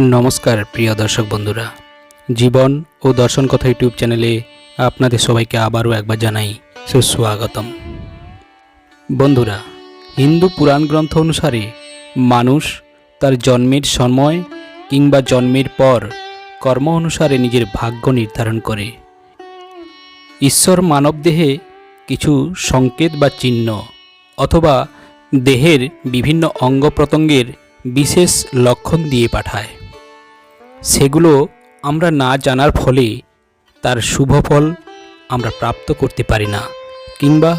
নমস্কার, প্রিয় দর্শক বন্ধুরা। জীবন ও দর্শন কথা ইউটিউব চ্যানেলে আপনাদের সবাইকে আবারও একবার জানাই সুস্বাগতম। বন্ধুরা, হিন্দু পুরাণ গ্রন্থ অনুসারে মানুষ তার জন্মের সময় কিংবা জন্মের পর কর্ম অনুসারে নিজের ভাগ্য নির্ধারণ করে। ঈশ্বর মানবদেহে কিছু সংকেত বা চিহ্ন অথবা দেহের বিভিন্ন অঙ্গ প্রত্যঙ্গের বিশেষ লক্ষণ দিয়ে পাঠায়। সেগুলো আমরা না জানার ফলে তার শুভ ফল আমরা প্রাপ্ত করতে পারি না, কিংবা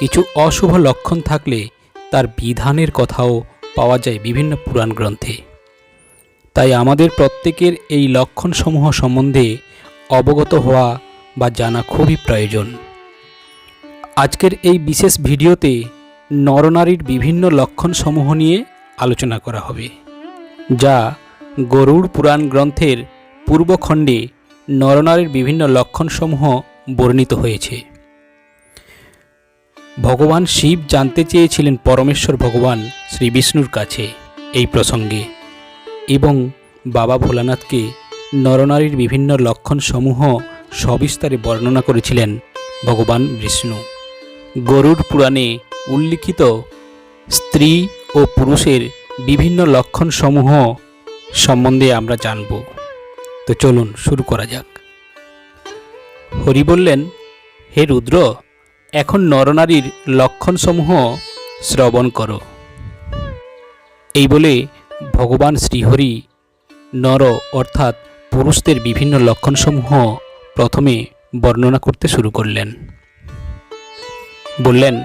কিছু অশুভ লক্ষণ থাকলে তার বিধানের কথাও পাওয়া যায় বিভিন্ন পুরাণ গ্রন্থে। তাই আমাদের প্রত্যেকের এই লক্ষণসমূহ সম্বন্ধে অবগত হওয়া বা জানা খুবই প্রয়োজন। আজকের এই বিশেষ ভিডিওতে নরনারীর বিভিন্ন লক্ষণসমূহ নিয়ে আলোচনা করা হবে, যা গরুড় পুরাণ গ্রন্থের পূর্বখণ্ডে নরনারীর বিভিন্ন লক্ষণসমূহ বর্ণিত হয়েছে। ভগবান শিব জানতে চেয়েছিলেন পরমেশ্বর ভগবান শ্রী বিষ্ণুর কাছে এই প্রসঙ্গে এবং বাবা ভোলানাথকে নরনারীর বিভিন্ন লক্ষণসমূহ সবিস্তারে বর্ণনা করেছিলেন ভগবান বিষ্ণু। গরুড় পুরাণে উল্লিখিত স্ত্রী ও পুরুষের বিভিন্ন লক্ষণসমূহ সম্বন্ধে আমরা জানব। তো চলুন শুরু করা যাক। হরি বললেন, হে রুদ্র, এখন নরনারীর লক্ষণসমূহ শ্রবণ করো। এই বলে ভগবান শ্রীহরি নর অর্থাৎ পুরুষদের বিভিন্ন লক্ষণসমূহ প্রথমে বর্ণনা করতে শুরু করলেন। বললেন,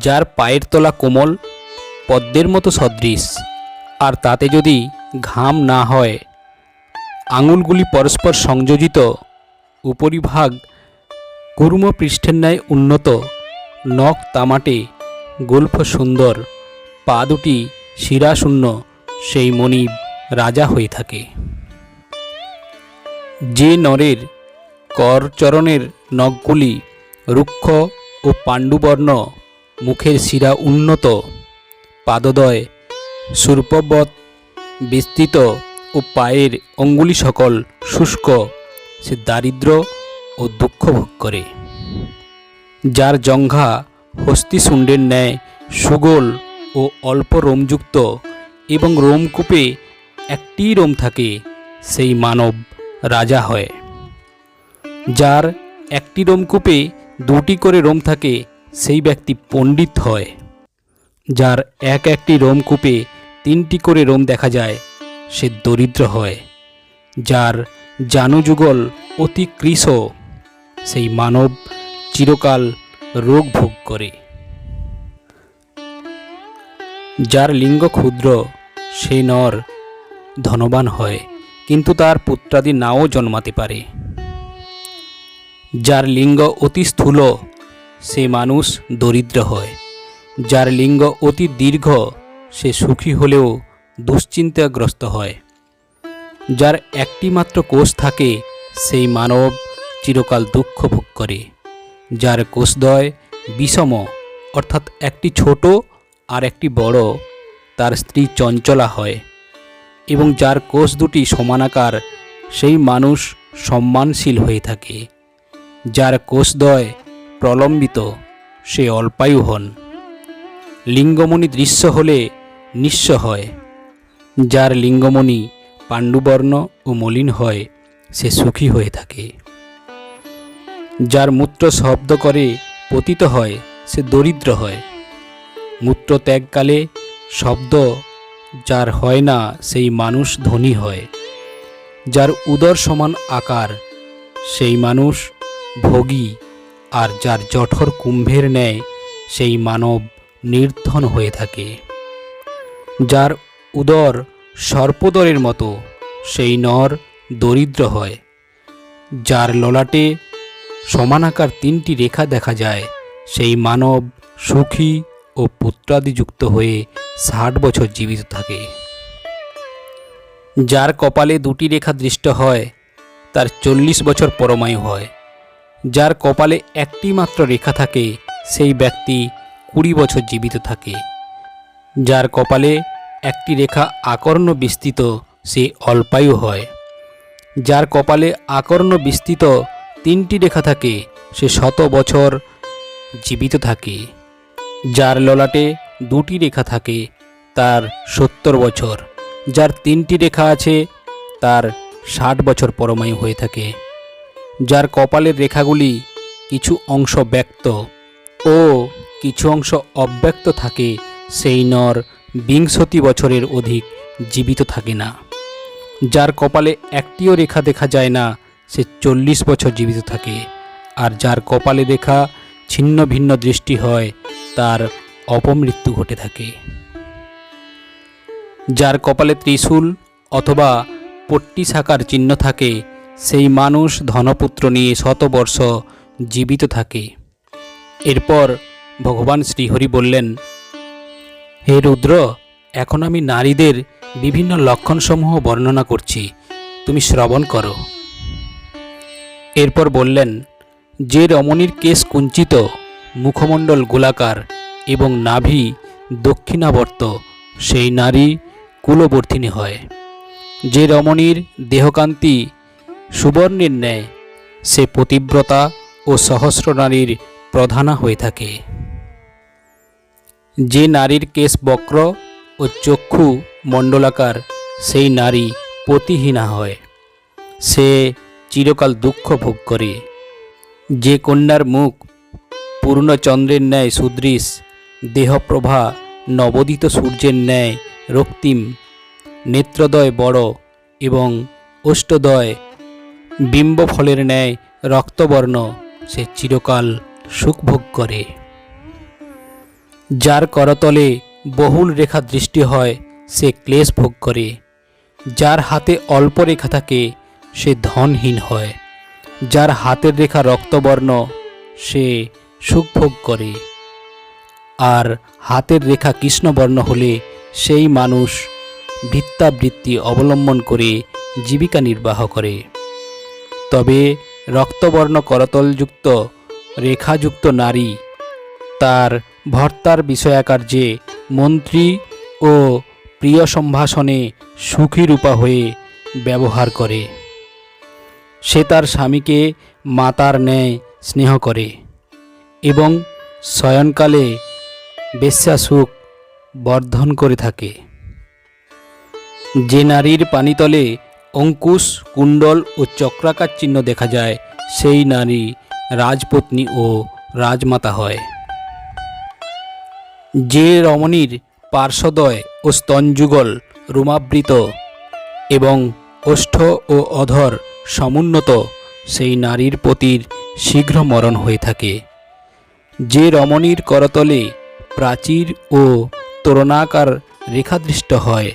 যার পায়ের তলা কোমল, পদ্মের মতো সদৃশ, আর তাতে যদি ঘাম না হয়। আঙুলগুলি পরস্পর সংযোজিত। উপরিভাগ কুর্ম পৃষ্ঠের ন্যায় উন্নত। নখ তামাটে গল্ফ সুন্দর। পা দুটি শিরাশূন্য। সেই মণি রাজা হয়ে থাকে। যে নরের করচরণের নখগুলি রুক্ষ ও পাণ্ডুবর্ণ মুখের শিরা উন্নত। পাদদয়, সূর্পবৎ বিস্তৃত ও পায়ের অঙ্গুলি সকল শুষ্ক, সে দারিদ্র ও দুঃখ ভোগ করে। যার জঙ্ঘা হস্তিশুণ্ডের ন্যায় সুগোল ও অল্প রোমযুক্ত এবং রোমকূপে একটি রোম থাকে, সেই মানব রাজা হয়। যার একটি রোমকূপে দুটি করে রোম থাকে, সেই ব্যক্তি পণ্ডিত হয়। যার এক একটি রোমকূপে তিনটি করে রোম দেখা যায়। সে দরিদ্র হয়, যার জানুযুগল অতি কৃশ সেই মানব চিরকাল রোগ ভোগ করে। যার লিঙ্গ ক্ষুদ্র, সে নর ধনবান হয়, কিন্তু তার পুত্রাদি নাও জন্মাতে পারে। যার লিঙ্গ অতি স্থূল, সে মানুষ দরিদ্র হয়। যার লিঙ্গ অতি দীর্ঘ সে সুখী হলেও দুশ্চিন্তাগ্রস্ত হয়। যার একটি মাত্র কোষ থাকে, সেই মানব চিরকাল দুঃখ ভোগ করে। যার কোষদ্বয় বিষম, অর্থাৎ একটি ছোট আর একটি বড়, তার স্ত্রী চঞ্চলা হয় এবং যার কোষ দুটি সমানাকার, সেই মানুষ সম্মানশীল হয়ে থাকে। যার কোষদ্বয় প্রলম্বিত, সে অল্পায়ু হন। লিঙ্গমণি দৃশ্য হলে নিঃস্ব হয়। যার লিঙ্গমণি পাণ্ডুবর্ণ ও মলিন হয়, সে সুখী হয়ে থাকে। যার মূত্র শব্দ করে পতিত হয়, সে দরিদ্র হয়। মূত্র ত্যাগকালে শব্দ যার হয় না, সেই মানুষ ধনী হয়। যার উদর সমান আকার, সেই মানুষ ভোগী। আর যার জঠর কুম্ভের ন্যায়, সেই মানব নির্ধন হয়ে থাকে। যার উদর সর্পদরের মতো, সেই নর দরিদ্র হয়। যার ললাটে সমানাকার তিনটি রেখা দেখা যায়, সেই মানব সুখী ও পুত্রাদিযুক্ত হয়ে ষাট বছর জীবিত থাকে। যার কপালে দুটি রেখা দৃষ্ট হয়, তার চল্লিশ বছর পরমায়ু হয়। যার কপালে একটি মাত্র রেখা থাকে, সেই ব্যক্তি কুড়ি বছর জীবিত থাকে। যার কপালে একটি রেখা আকর্ণ বিস্তৃত, সে অল্পায়ু হয়। যার কপালে আকর্ণ বিস্তৃত তিনটি রেখা থাকে, সে শত বছর জীবিত থাকে। যার ললাটে দুটি রেখা থাকে, তার সত্তর বছর। যার তিনটি রেখা আছে, তার ষাট বছর পরমায়ু হয়ে থাকে। যার কপালের রেখাগুলি কিছু অংশ ব্যক্ত ও কিছু অংশ অব্যক্ত থাকে, সেই নর বিংশতি বছরের অধিক জীবিত থাকে না। যার কপালে একটিও রেখা দেখা যায় না, সে চল্লিশ বছর জীবিত থাকে। আর যার কপালে দেখা ছিন্ন ভিন্ন দৃষ্টি হয়, তার অপমৃত্যু ঘটে থাকে। যার কপালে ত্রিশূল অথবা পট্টি শাখার চিহ্ন থাকে, সেই মানুষ ধনপুত্র নিয়ে শতবর্ষ জীবিত থাকে। এরপর ভগবান শ্রীহরি বললেন হে রুদ্র, এখন আমি নারীদের বিভিন্ন লক্ষণসমূহ বর্ণনা করছি। তুমি শ্রবণ করো। এরপর বললেন, যে রমণীর কেশ কুঞ্চিত, মুখমণ্ডল গোলাকার এবং নাভি দক্ষিণাবর্ত, সেই নারী কুলবর্ধিনী হয়। যে রমণীর দেহকান্তি সুবর্ণের ন্যায়, সে পতিব্রতা ও সহস্র নারীর প্রধানা হয়ে থাকে। যে নারীর কেশ বক্র ও চক্ষু মণ্ডলাকার, সেই নারী পতিহীনা হয়। সে চিরকাল দুঃখ ভোগ করে। যে কন্যার মুখ পূর্ণচন্দ্রের ন্যায় সুদৃশ, দেহপ্রভা নবোদিত সূর্যের ন্যায় রক্তিম, নেত্রদয় বড় এবং অষ্টদয় বিম্বফলের ন্যায় রক্তবর্ণ, সে চিরকাল সুখভোগ করে। যার করতলে বহুল রেখা দৃষ্টি হয়, সে ক্লেশ ভোগ করে। যার হাতে অল্প রেখা থাকে, সে ধনহীন হয়। যার হাতের রেখা রক্তবর্ণ, সে সুখ ভোগ করে। আর হাতের রেখা কৃষ্ণবর্ণ হলে, সেই মানুষ ভিত্তাবৃত্তি অবলম্বন করে জীবিকা নির্বাহ করে। তবে রক্তবর্ণ করতলযুক্ত, রেখাযুক্ত নারী, তার ভর্তার বিষয়াকার যে মন্ত্রী ও প্রিয় সম্ভাষণে সুখী রূপা হয়ে ব্যবহার করে। সে তার স্বামীকে মাতার ন্যায় স্নেহ করে এবং শয়নকালে বেশ্যাসুখ বর্ধন করে থাকে। যে নারীর পানিতলে অঙ্কুশ, কুণ্ডল ও চক্রাকার চিহ্ন দেখা যায়, সেই নারী রাজপত্নী ও রাজমাতা হয়। যে রমণীর পার্শ্বদয় ও স্তনযুগল রুমাবৃত এবং ওষ্ঠ ও অধর সমুন্নত, সেই নারীর পতির শীঘ্র মরণ হয়ে থাকে। যে রমণীর করতলে প্রাচীর ও তরণাকার রেখাদৃষ্ট হয়,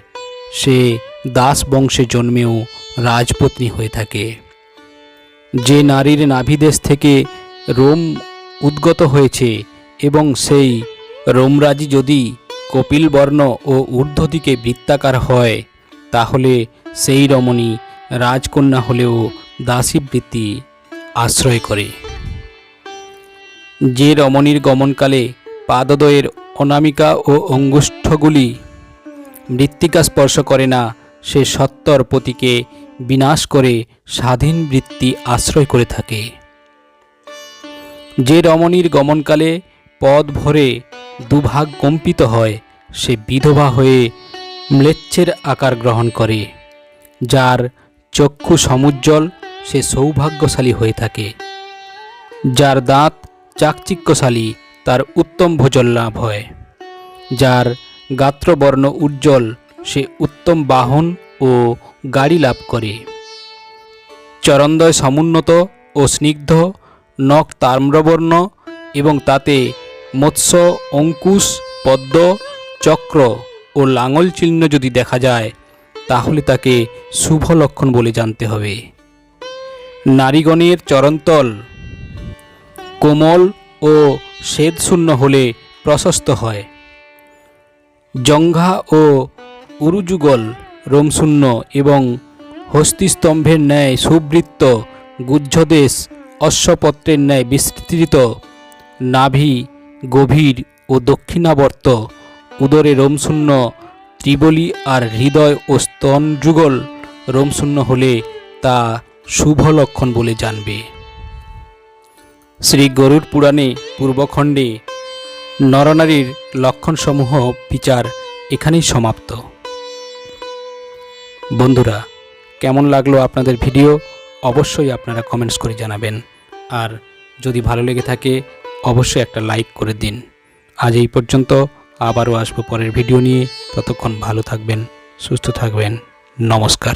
সে দাস বংশে জন্মেও রাজপত্নী হয়ে থাকে। যে নারীর নাভিদেশ থেকে রোম উদ্গত হয়েছে এবং সেই রোমরাজি যদি কপিল বর্ণ ও ঊর্ধ্ব দিকে বৃত্তাকার হয়, তাহলে সেই রমণী রাজকন্যা হলেও দাসীবৃত্তি আশ্রয় করে। যে রমণীর গমনকালে পাদদয়ের অনামিকা ও অঙ্গুষ্ঠগুলি মৃত্তিকা স্পর্শ করে না, সে সত্তর পতিকে বিনাশ করে স্বাধীন বৃত্তি আশ্রয় করে থাকে। যে রমণীর গমনকালে পদ ভরে দুভাগ কম্পিত হয়, সে বিধবা হয়ে ম্লেচ্ছের আকার গ্রহণ করে, যার চক্ষু সমুজ্জ্বল, সে সৌভাগ্যশালী হয়ে থাকে। যার দাঁত চাকচিক্যশালী, তার উত্তম ভোজন লাভ হয়। যার গাত্রবর্ণ উজ্জ্বল, সে উত্তম বাহন ও গাড়ি লাভ করে। চরন্দয় সমুন্নত ও স্নিগ্ধ, নখ তাম্রবর্ণ এবং তাতে মৎস্য, অঙ্কুশ, পদ্ম, চক্র ও লাঙল চিহ্ন যদি দেখা যায়, তাহলে তাকে শুভ লক্ষণ বলে জানতে হবে। নারীগণের চরণতল কোমল ও শ্বেদশূন্য হলে প্রশস্ত হয়। জঙ্ঘা ও উরুযুগল রোমশূন্য এবং হস্তিস্তম্ভের ন্যায় সুবৃত্ত গুজ্জদেশ অশ্বপত্রের ন্যায় বিস্তৃত নাভি গভীর ও দক্ষিণাবর্ত উদরে রোমশূন্য ত্রিবলী আর হৃদয় ও স্তন যুগল রোমশূন্য হলে তা শুভ লক্ষণ বলে জানবে। শ্রী গরুর পুরাণে পূর্বখণ্ডে নরনারীর লক্ষণসমূহ বিচার এখানেই সমাপ্ত। বন্ধুরা, কেমন লাগল আপনাদের ভিডিও? অবশ্যই আপনারা কমেন্টস করে জানাবেন। আর যদি ভালো লেগে থাকে অবশ্যই একটা লাইক করে দিন। আজ এই পর্যন্ত আবারও আসব পরের ভিডিও নিয়ে। ততক্ষণ ভালো থাকবেন, সুস্থ থাকবেন। নমস্কার।